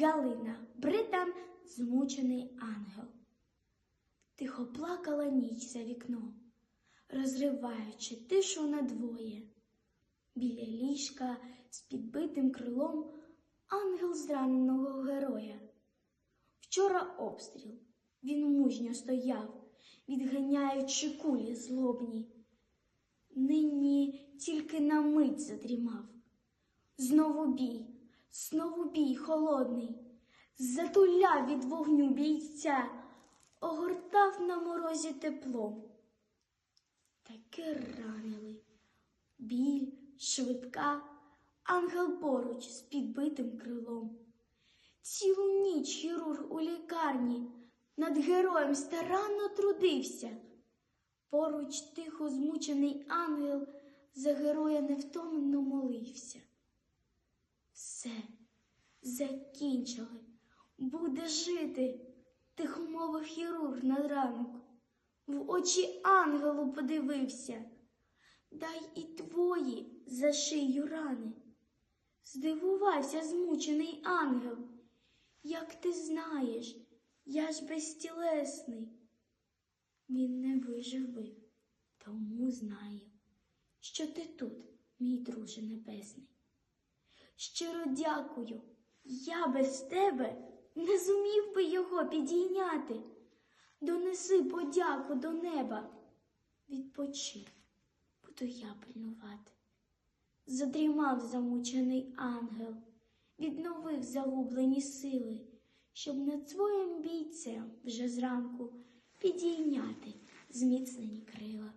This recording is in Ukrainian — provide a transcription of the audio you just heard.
Галина Британ, змучений ангел. Тихо плакала ніч за вікном, розриваючи тишу надвоє. Біля ліжка з підбитим крилом ангел зраненого героя. Вчора обстріл, він мужньо стояв, відганяючи кулі злобні. Нині тільки на мить задрімав. Знову бій, знову бій холодний, затуляв від вогню бійця, огортав на морозі теплом. Таке ранили, біль, швидка, ангел поруч з підбитим крилом. Цілу ніч хірург у лікарні над героєм старанно трудився. Поруч тихо змучений ангел за героя невтомно молився. Закінчили, буде жити, тихо мовив хірург на ранок. В очі ангелу подивився. Дай і твої за шию рани. Здивувався змучений ангел. Як ти знаєш, я ж безтілесний. Він не вижив би, тому знаю, що ти тут, мій друже небесний. Щиро дякую, я без тебе не зумів би його підійняти. Донеси подяку до неба. Відпочи, буду я пильнувати. Задрімав замучений ангел, відновив загублені сили, щоб над своїм бійцем вже зранку підійняти зміцнені крила.